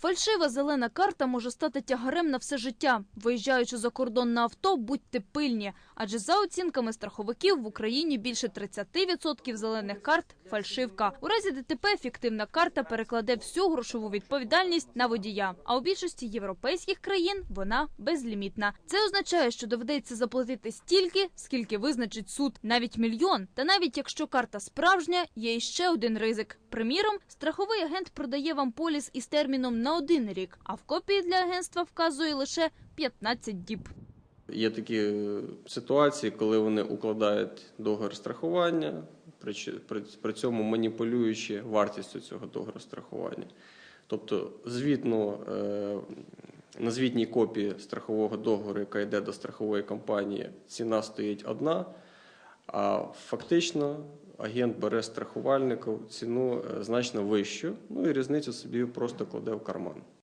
Фальшива зелена карта може стати тягарем на все життя. Виїжджаючи за кордон на авто, будьте пильні. Адже за оцінками страховиків в Україні більше 30% зелених карт – фальшивка. У разі ДТП фіктивна карта перекладе всю грошову відповідальність на водія. А у більшості європейських країн вона безлімітна. Це означає, що доведеться заплатити стільки, скільки визначить суд, навіть мільйон. Та навіть якщо карта справжня, є іще один ризик. Приміром, страховий агент продає вам поліс із терміном на один рік, а в копії для агентства вказує лише 15 діб. Є такі е, ситуації, коли вони укладають договір страхування, при, цьому маніпулюючи вартістю цього договору страхування. Тобто, звітно, е, на звітній копії страхового договору, яка йде до страхової компанії, ціна стоїть одна, а фактично агент бере страхувальнику ціну е, значно вищу, ну і різницю собі просто кладе в карман.